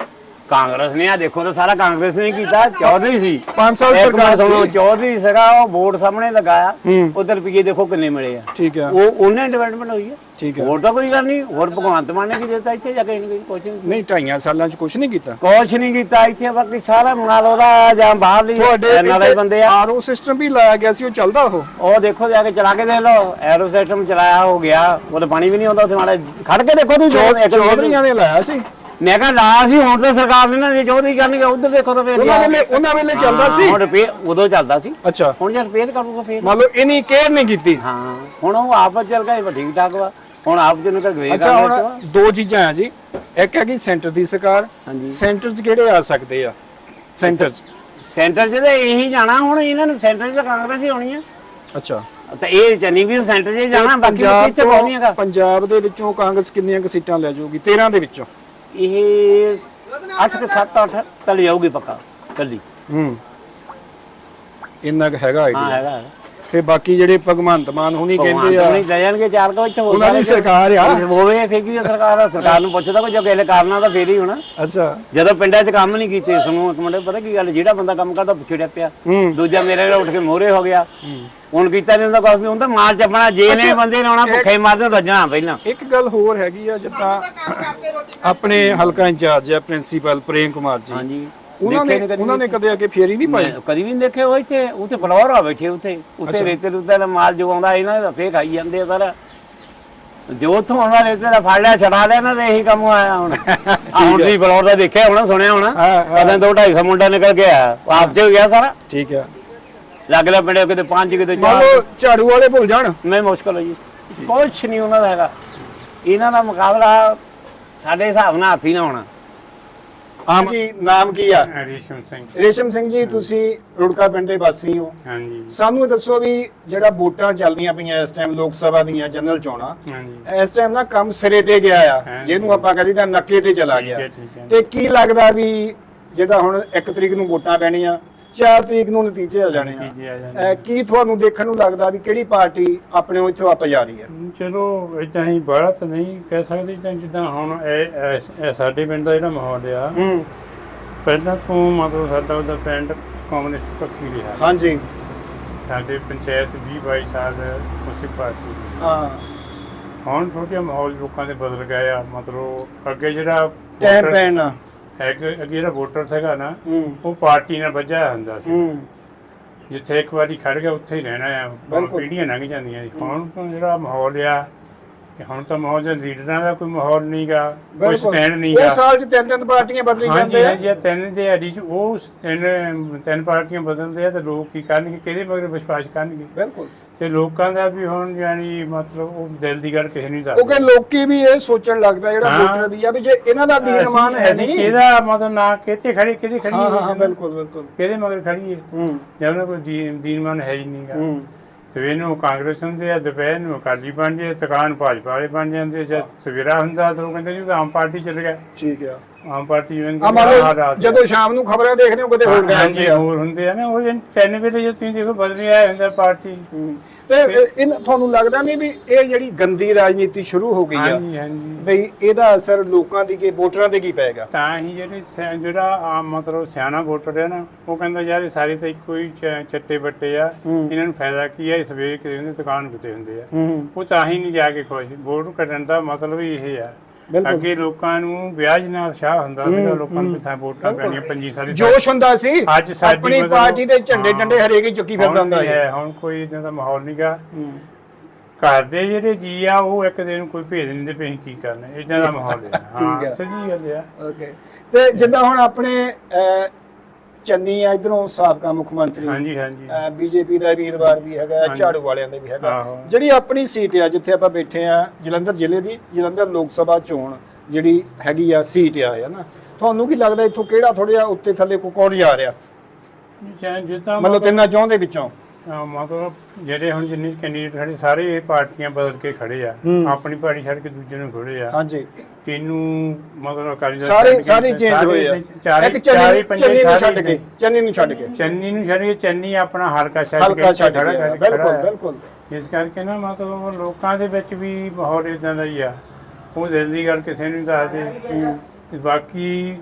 ਕਾਂਗਰਸ ਨੇ ਆ ਦੇਖੋ ਤਾਂ ਸਾਰਾ ਕਾਂਗਰਸ ਨੇ ਕੀਤਾ ਚੌਧਰੀ ਸੀ। ਪੰਜ ਸਾਲ ਸਰਕਾਰ ਸੁਣੋ ਸੀ। ਚੌਧਰੀ ਸੀਗਾ ਉਹ ਵੋਟ ਸਾਹਮਣੇ ਲਗਾਇਆ। ਉਧਰ ਰੁਪਏ ਦੇਖੋ ਕਿੰਨੇ ਮਿਲੇ ਆ। ਠੀਕ ਹੈ ਉਹ ਉਹਨੇ ਡਿਵੈਲਪਮੈਂਟ ਹੋਈ ਹੈ ਠੀਕ ਹੈ ਹੋਰ ਤਾਂ ਕੋਈ ਗੱਲ ਨਹੀਂ ਹੋਰ ਭਗਵੰਤ ਮਾਨ ਨੇ ਕੀ ਦਿੱਤਾ ਇੱਥੇ ਜਾ ਕੇ ਇਹਨੂੰ ਕੁਝ ਨਹੀਂ ਨਹੀਂ ਢਾਈਆਂ ਸਾਲਾਂ 'ਚ ਕੁਝ ਨਹੀਂ ਕੀਤਾ। ਕੁਛ ਨਹੀਂ ਕੀਤਾ ਇੱਥੇ ਬਾਕੀ ਸਾਰਾ ਨਾਲ ਉਹਦਾ ਜਾਂ ਬਾਹਰਲੀ ਤੁਹਾਡੇ ਨਾਲੇ ਬੰਦੇ ਆ। ਆਰਓ ਸਿਸਟਮ ਵੀ ਲਾਇਆ ਗਿਆ ਸੀ ਉਹ ਚੱਲਦਾ ਉਹ? ਉਹ ਦੇਖੋ ਜਾ ਕੇ ਚਲਾ ਕੇ ਦੇਖ ਲਓ ਐਰੋ ਸਿਸਟਮ ਚਲਾਇਆ ਹੋ ਗਿਆ ਉਹਦੇ ਪਾਣੀ ਵੀ ਨਹੀਂ ਆਉਂਦਾ ਉੱਥੇ ਮਾੜਾ ਖੜ ਕੇ ਦੇਖੋ ਤੁਸੀਂ ਚੌਧਰੀਆਂ ਨੇ ਲਾਇਆ ਸੀ। ਮੈਂ ਕਿਹਾ ਲਾ ਸੀ ਹੁਣ ਤਾਂ ਸਰਕਾਰ ਨੇ ਨਾ ਜੇ ਚੌਧਰੀ ਕਰਨਗੇ ਉਧਰ ਦੇਖੋ ਤਾਂ ਫੇਰ ਉਹਨਾਂ ਵੇਲੇ ਉਹਨਾਂ ਵੇਲੇ ਚੱਲਦਾ ਸੀ? ਹੁਣ ਰਿਪੇਅਰ ਉਦੋਂ ਚੱਲਦਾ ਸੀ। ਅੱਛਾ। ਹੁਣ ਜੇ ਰਿਪੇਅਰ ਕਰੂਗਾ ਫੇਰ। ਮੰਨ ਲਓ ਇਹਨੀ ਕੇਅਰ ਨਹੀਂ ਕੀਤੀ। ਹਾਂ ਹੁਣ ਉਹ ਆਪ ਚੱਲ ਗਿਆ ਠੀਕ ਠਾਕ ਵਾ। ਹੁਣ ਆਪ ਜਿਹਨੂੰ ਕਰ ਗਵੇ ਅੱਛਾ ਹੁਣ ਦੋ ਚੀਜ਼ਾਂ ਆ ਜੀ। ਇੱਕ ਹੈਗੀ ਸੈਂਟਰ ਦੀ ਸਰਕਾਰ। ਹਾਂਜੀ। ਸੈਂਟਰ 'ਚ ਕਿਹੜੇ ਆ ਸਕਦੇ ਆ? ਸੈਂਟਰ 'ਚ। ਸੈਂਟਰ ਤਾਂ ਇਹੀ ਜਾਣਾ ਹੁਣ ਇਹਨਾਂ ਨੂੰ ਸੈਂਟਰ 'ਚ ਤਾਂ ਕਾਂਗਰਸ ਹੀ ਹੋਣੀ ਆ। ਅੱਛਾ। ਤਾਂ ਇਹ ਚੰਨੀ ਵੀ ਸੈਂਟਰ 'ਚ ਹੀ ਜਾਣਾ ਬਾਕੀ ਤੋਂ ਪੰਜਾਬ ਦੇ ਵਿੱਚੋਂ ਕਾਂਗਰਸ ਕਿੰਨੀਆਂ ਕੁ ਸੀਟਾਂ ਲੈ ਜਾਊਗੀ? 13 ਦੇ ਵਿੱਚੋਂ। ਇਹ 8 ਕਿ 7 8 ਤੱਕ ਜਾਊਗੀ ਪੱਕਾ ਕੱਲੀ ਹੂੰ। ਇੰਨਾ ਕੁ ਹੈਗਾ ਹਾਂ ਆਈਡੀਆ ਹੈਗਾ। ਤੇ ਬਾਕੀ ਜਿਹੜੇ ਭਗਵੰਤ ਮਾਨ ਹੁਣੀ ਕਹਿੰਦੇ ਆ ਨਹੀਂ ਲੈ ਜਾਣਗੇ ਚਾਰ ਕੋ ਇੱਥੇ ਉਹਨਾਂ ਦੀ ਸਰਕਾਰ ਆ। ਹੋਵੇ ਫੇਰ ਕੀ ਸਰਕਾਰ ਆ, ਸਰਕਾਰ ਨੂੰ ਪੁੱਛਦਾ ਕੋਈ ਜੋ ਕਿਸੇ ਕਾਰਨਾਂ ਦਾ ਫੇਰ ਹੀ ਹੋਣਾ। ਅੱਛਾ। ਜਦੋਂ ਪਿੰਡਾਂ 'ਚ ਕੰਮ ਨਹੀਂ ਕੀਤੇ ਸੁਣੋ ਇੱਕ ਮਿੰਟ ਪਤਾ ਕੀ ਗੱਲ ਜਿਹੜਾ ਬੰਦਾ ਕੰਮ ਕਰਦਾ ਪਿੱਛੇ ਡਿੱਗ ਪਿਆ। ਦੂਜਾ ਮੇਰੇ ਨਾਲ ਉੱਠ ਕੇ ਮੋਹਰੇ ਹੋ ਗਿਆ। ਹੁਣ ਕੀਤਾ ਨਹੀਂ ਹੁੰਦਾ ਕੁਝ ਵੀ ਹੁੰਦਾ ਮਾਲ ਚੱਪਣਾ ਜੇ ਨੇ ਬੰਦੇ ਨੇ ਆਉਣਾ ਭੁੱਖੇ ਮਰਦੇ ਰੱਜਣਾ ਪਹਿਲਾਂ। ਇੱਕ ਗੱਲ ਹੋਰ ਹੈਗੀ ਆ ਜਿੱਦਾਂ ਆਪਣੇ ਹਲਕਾ ਇੰਚਾਰਜ ਆ ਪ੍ਰਿੰਸੀਪਲ ਪ੍ਰੇਮ ਕੁਮਾਰ ਜੀ। ਹਾਂਜੀ। ਉਹਨਾਂ ਨੇ ਦੇਖੇ ਨੀ ਕਦੀ ਉਹਨਾਂ ਨੇ ਕਦੇ ਅੱਗੇ ਫੇਰੀ ਨਹੀਂ ਪਾਈ? ਮੈਂ ਕਦੀ ਵੀ ਨਹੀਂ ਦੇਖੇ ਉਹ ਇੱਥੇ ਉੱਥੇ ਫਲੋਰ ਆ ਬੈਠੇ ਉੱਥੇ। ਉੱਥੇ ਰੇਤੇ ਰੂਤੇ ਦਾ ਮਾਲ ਜੋ ਆਉਂਦਾ ਇਹਨਾਂ ਦੇ ਹੱਥੇ ਖਾਈ ਜਾਂਦੇ ਆ ਸਾਰਾ। ਜੋ ਉੱਥੋਂ ਆਉਂਦਾ ਰੇਤੇ ਦਾ ਫੜ ਲਿਆ ਛਡਾ ਲਿਆ ਨਾ ਤੇ ਇਹੀ ਕੰਮ ਆਇਆ ਹੁਣ। ਆ ਹੁਣ ਤੁਸੀਂ ਫਲੋਰ ਦਾ ਦੇਖਿਆ ਹੋਣਾ ਸੁਣਿਆ ਹੋਣਾ? ਹਾਂ, ਹਾਂ। ਕਦੋਂ ਦੋ ਢਾਈ ਸੌ ਮੁੰਡਾ ਨਿਕਲ ਗਿਆ ਉਹ ਆਪ ਚ ਹੋ ਗਿਆ ਸਾਰਾ? ਠੀਕ ਆ ਲੱਗ ਲਿਆ ਪਿੰਡੇ ਕਿਤੇ ਪੰਜ ਕਿਤੇ ਮੰਨ ਚਾਰ ਲਓ ਝਾੜੂ ਵਾਲੇ ਭੁੱਲ ਜਾਣ। ਮੈਂ ਮੁਸ਼ਕਲ ਹੈ ਜੀ। ਕੁਛ ਨਹੀਂ ਉਹਨਾਂ ਦਾ ਹੈਗਾ। ਇਹਨਾਂ ਦਾ ਮੁਕਾਬਲਾ ਸਾਡੇ ਹਿਸਾਬ ਨਾਲ ਹੱਥ ਹੀ ਨਾ ਹੋਣਾ। ਜੀ ਨਾਮ ਕੀ ਆ? ਰੇਸ਼ਮ ਸਿੰਘ। ਰੇਸ਼ਮ ਸਿੰਘ ਜੀ ਤੁਸੀਂ ਰੁੜਕਾ ਪਿੰਡ ਦੇ ਵਾਸੀ ਹੋ। ਹਾਂਜੀ। ਸਾਨੂੰ ਇਹ ਦੱਸੋ ਵੀ ਜਿਹੜਾ ਵੋਟਾਂ ਚੱਲਦੀਆਂ ਪਈਆਂ ਇਸ ਟਾਈਮ ਲੋਕ ਸਭਾ ਦੀਆਂ ਜਨਰਲ ਚੋਣਾਂ ਹਾਂਜੀ। ਇਸ ਟਾਈਮ ਨਾ ਕੰਮ ਸਿਰੇ ਤੇ ਗਿਆ ਆ। ਜਿਹਨੂੰ ਆਪਾਂ ਕਹਦੇ ਤਾਂ ਨੱਕੇ ਤੇ ਚਲਾ ਗਿਆ। ਤੇ ਕੀ ਲੱਗਦਾ ਵੀ ਜਿਹੜਾ ਹੁਣ 1 ਤਰੀਕ ਨੂੰ ਵੋਟਾਂ ਪੈਣੀਆਂ 4 ਤਰੀਕ ਨੂੰ ਨਤੀਜੇ ਆ ਜਾਣੇ ਨਤੀਜੇ ਆ ਜਾਣੇ। ਅਹ ਕੀ ਤੁਹਾਨੂੰ ਦੇਖਣ ਨੂੰ ਲੱਗਦਾ ਵੀ ਕਿਹੜੀ ਪਾਰਟੀ ਆਪਣੇ ਇੱਥੋਂ ਆਪ ਜਾ ਰਹੀ ਹੈ? ਚਲੋ ਇਦਾਂ ਹੀ ਤਾਂ ਨਹੀਂ ਕਹਿ ਸਕਦੇ ਤਾਂ ਜਿੱਦਾਂ ਹੁਣ ਇਹ ਇਹ- ਇਹ ਸਾਡੇ ਪਿੰਡ ਦਾ ਜਿਹੜਾ ਮਾਹੌਲ ਆ। ਹੂੰ। ਪਹਿਲਾਂ ਤੋਂ ਮਤਲਬ ਸਾਡਾ ਉਹਦਾ ਪਿੰਡ ਕਮਿਊਨਿਸਟ ਪੱਖੀ ਰਿਹਾ। ਹਾਂਜੀ। ਸਾਡੇ ਪੰਚਾਇਤ 20 22 ਸਾਲ ਉਸੇ ਪਾਰਟੀ ਦੀ। ਹਾਂ। ਹੁਣ ਥੋੜਾ ਮਾਹੌਲ ਲੋਕਾਂ ਦੇ ਬਦਲ ਗਿਆ ਆ। ਮਤਲਬ ਅੱਗੇ ਜਿਹੜਾ ਟਾਈਮ voter- ਪੈਣ ਅੱਗੇ ਅੱਗੇ ਜਿਹੜਾ ਵੋਟਰ ਸੀਗਾ ਨਾ ਉਹ ਪਾਰਟੀ ਨਾਲ ਵੱਜਿਆ ਹੁੰਦਾ ਸੀ। ਜਿੱਥੇ ਇੱਕ ਵਾਰੀ ਖੜ ਗਿਆ ਉੱਥੇ ਹੀ ਰਹਿਣਾ ਆ। ਪੀੜ੍ਹੀਆਂ ਲੰਘ ਜਾਂਦੀਆਂ ਜੀ ਹੁਣ ਜਿਹੜਾ ਮਾਹੌਲ ਆ ਕਿ ਹੁਣ ਤਾਂ ਦੇ ਲੀਡਰਾਂ ਦਾ ਕੋਈ ਮਾਹੌਲ ਨਹੀਂਗਾ ਕੋਈ ਬਿਲਕੁਲ। ਸਟੈਂਡ ਉਹ ਨਹੀਂਗਾ। ਸਾਲ ਚ ਤਿੰਨ ਤਿੰਨ ਪਾਰਟੀਆਂ ਬਦਲੀ ਹਾਂਜੀ ਜਾਂਦੇ ਆ। ਹਾਂਜੀ ਇਹ ਤਿੰਨ ਦੇ ਅੜੀ ਚ ਉਹ ਤਿੰਨ ਤਿੰਨ ਪਾਰਟੀਆਂ ਬਦਲਦੇ ਆ ਤੇ ਲੋਕ ਕੀ ਕਰਨਗੇ ਕਿਹਦੇ ਮਗਰ ਵਿਸ਼ਵਾਸ ਕਰਨਗੇ? ਬਿਲਕੁਲ। ਤੇ ਲੋਕਾਂ ਦਾ ਵੀ ਹੁਣ ਯਾਨੀ ਮਤਲਬ ਉਹ ਦਿਲ ਦੀ ਗੱਲ ਕਿਸੇ ਨੂੰ ਨਹੀਂ ਕਿਉਂਕਿ ਦੱਸਦੇ ਲੋਕੀ ਵੀ ਇਹ ਸੋਚਣ ਲੱਗ ਪਿਆ ਜਿਹੜਾ ਹਾਂ। ਵੋਟਰ ਵੀ ਆ ਵੀ ਜੇ ਇਹਨਾਂ ਦਾ ਦੀਨਮਾਨ ਹੈ ਅਸੀਂ ਨਹੀਂ। ਇਹਦਾ ਮਤਲਬ ਨਾ ਕਿੱਥੇ ਖੜੀ ਕਿਹਦੇ ਖੜੀ ਹਾਂ ਹਾਂ ਹਾਂ ਹੈ ਬਿਲਕੁਲ ਬਿਲਕੁਲ। ਕਿਹਦੇ ਮਗਰ ਖੜੀ ਹੈ? ਹੂੰ। ਜੇ ਉਹਨਾਂ ਕੋਈ ਦੀਨ ਦੀਨਮਾਨ ਹੈ ਹੀ ਨਹੀਂਗਾ। ਹੂੰ। ਸਵੇਰ ਨੂੰ ਕਾਂਗਰਸ ਹੁੰਦੇ ਆ ਦੁਪਹਿਰ ਨੂੰ ਅਕਾਲੀ ਬਣ ਜਾਂਦੇ ਆ, ਦੁਕਾਨ ਭਾਜਪਾ ਵਾਲੇ ਬਣ ਜਾਂਦੇ ਜਦ ਸਵੇਰਾ ਹੁੰਦਾ ਤਾਂ ਉਹ ਕਹਿੰਦੇ ਜੀ ਉਹ ਤਾਂ ਆਮ ਪਾਰਟੀ ਚੱਲ ਗਿਆ ਠੀਕ ਆ। ਆਮ ਪਾਰਟੀ ਆ ਮੰਨ ਲਓ ਜਦੋਂ ਸ਼ਾਮ ਨੂੰ ਖਬਰਾਂ ਦੇਖਦੇ ਹੋ ਕਿਤੇ ਹੋਰ ਗਏ ਹੁੰਦੇ ਆ। ਹੋਰ ਹੁੰਦੇ ਆ ਨਾ ਉਹ ਜਿਹਨ ਤਿੰਨ ਵੇਲੇ ਜੇ ਤੁਸੀਂ ਦੇਖੋ ਬਦਲੀ ਆਇਆ ਹੁੰਦਾ ਪਾਰਟੀ। ਤੇ ਇਹ- ਇਹ ਤੁਹਾਨੂੰ ਲੱਗਦਾ ਨਹੀਂ ਵੀ ਇਹ ਜਿਹੜੀ ਗੰਦੀ ਰਾਜਨੀਤੀ ਸ਼ੁਰੂ ਹੋ ਗਈ ਆ? ਹਾਂਜੀ ਹਾਂਜੀ। ਬਈ ਇਹਦਾ ਅਸਰ ਲੋਕਾਂ ਦੀ ਕੀ ਵੋਟਰਾਂ ਤੇ ਕੀ ਪਏਗਾ? ਤਾਂ ਹੀ ਜਿਹੜੇ ਸਿਆ- ਜਿਹੜਾ ਆਮ ਮਤਲਬ ਸਿਆਣਾ ਵੋਟਰ ਹੈ ਨਾ ਉਹ ਕਹਿੰਦਾ ਯਾਰ ਇਹ ਸਾਰੇ ਤਾਂ ਇੱਕੋ ਹੀ ਚ- ਚੱਟੇ ਬੱਟੇ ਆ। ਇਹਨਾਂ ਨੂੰ ਫਾਇਦਾ ਕੀ ਹੈ ਇਸ ਵੇਚ ਕੇ ਹੁੰਦੇ ਦੁਕਾਨ ਕਿਤੇ ਹੁੰਦੇ ਆ। ਉਹ ਤਾਂ ਹੀ ਨਹੀਂ ਜਾ ਕੇ ਖੁਸ਼। ਵੋਟ ਕੱਢਣ ਦਾ ਮਤਲਬ ਹੀ ਇਹ ਆ। ਅੱਗੇ ਲੋਕਾਂ ਨੂੰ ਵਿਆਜ ਨਾਲ ਉਤਸ਼ਾਹ ਹੁੰਦਾ ਸੀਗਾ ਲੋਕਾਂ ਨੂੰ ਕਿਥਾਂ ਵੋਟਾਂ ਪੈਣੀਆਂ ਪੰਜੀ ਸਾਰੀ ਜੋਸ਼ ਹੁੰਦਾ ਸੀ। ਅੱਜ ਸਾਡੀ ਆਪਣੀ ਪਾਰਟੀ ਦੇ ਝੰਡੇ। ਡੰਡੇ ਹਰੇਕ ਹੀ ਚੁੱਕੀ ਫਿਰਦਾ ਹੁੰਦਾ ਹੈ ਹੁਣ ਕੋਈ ਇਦਾਂ ਦਾ ਮਾਹੌਲ ਨਹੀਂਗਾ। ਘਰ ਦੇ ਜਿਹੜੇ ਜੀ ਆ ਉਹ ਇੱਕ ਦਿਨ ਕੋਈ ਭੇਜ ਨਹੀਂ ਵੀ ਅਸੀਂ ਕੀ ਕਰਨਾ। ਇਦਾਂ ਦਾ ਮਾਹੌਲ ਹੈ। ਹੈ। ਸਹੀ ਗੱਲ ਆ ਓਕੇ। ਤੇ ਜਿੱਦਾਂ ਹੁਣ ਆਪਣੇ ਚੰਨੀ ਆ ਇਧਰੋਂ ਸਾਬਕਾ ਮੁੱਖ ਮੰਤਰੀ। ਹਾਂਜੀ ਹਾਂਜੀ। ਬੀਜੇਪੀ ਦਾ ਉਮੀਦਵਾਰ ਵੀ ਹੈਗਾ। ਝਾੜੂ ਵਾਲਿਆਂ ਦੇ ਵੀ ਹੈਗਾ। ਜਿਹੜੀ ਆਪਣੀ ਸੀਟ ਆ ਜਿੱਥੇ ਆਪਾਂ ਬੈਠੇ ਆ ਜਲੰਧਰ ਜ਼ਿਲ੍ਹੇ ਦੀ ਜਲੰਧਰ ਲੋਕ ਸਭਾ ਚੋਣ ਜਿਹੜੀ ਹੈਗੀ ਆ ਸੀਟ ਆ ਹੈ ਨਾ। ਤੁਹਾਨੂੰ ਕੀ ਲੱਗਦਾ ਇੱਥੋਂ ਕਿਹੜਾ ਥੋੜਾ ਉੱਤੇ ਥੱਲੇ ਕੋ ਕੌਣ ਜਾ ਰਿਹਾ? ਜਿੱਦਾਂ ਮਤਲਬ ਤਿੰਨਾਂ ਚੋਂ ਦੇ ਵਿੱਚੋਂ। ਮਤਲਬ ਜਿਹੜੇ ਹੁਣ ਜਿੰਨੇ ਕੈਂਡੀਡੇਟ ਖੜੇ ਸਾਰੇ ਪਾਰਟੀਆਂ ਬਦਲ ਕੇ ਖੜੇ ਆ। ਆਪਣੀ ਪਾਰਟੀ ਛੱਡ ਕੇ ਦੂਜੇ ਨੂੰ ਖੜੇ ਆ। ਹਾਂਜੀ। ਤੈਨੂੰ ਮਤਲਬ ਅਕਾਲੀ ਦਲ ਸਾਰੇ ਸਾਰੇ ਚੇਂਜ ਹੋਏ ਆ। ਇੱਕ ਚੰਨੀ ਚੰਨੀ ਨੂੰ ਛੱਡ ਕੇ ਚੰਨੀ ਨੂੰ ਛੱਡ ਕੇ। ਚੰਨੀ ਨੂੰ ਛੱਡ ਕੇ ਚੰਨੀ ਆਪਣਾ ਹਲਕਾ ਛੱਡ ਕੇ ਖੜਾ ਬਿਲਕੁਲ ਹੈ। ਬਿਲਕੁਲ। ਇਸ ਕਰਕੇ ਨਾ ਮਤਲਬ ਲੋਕਾਂ ਦੇ ਵਿੱਚ ਵੀ ਮਾਹੌਲ ਇਦਾਂ ਦਾ ਹੀ ਆ। ਉਹ ਦਿਲ ਦੀ ਗੱਲ ਕਿਸੇ ਨੂੰ ਦੱਸਦੇ। ਬਾਕੀ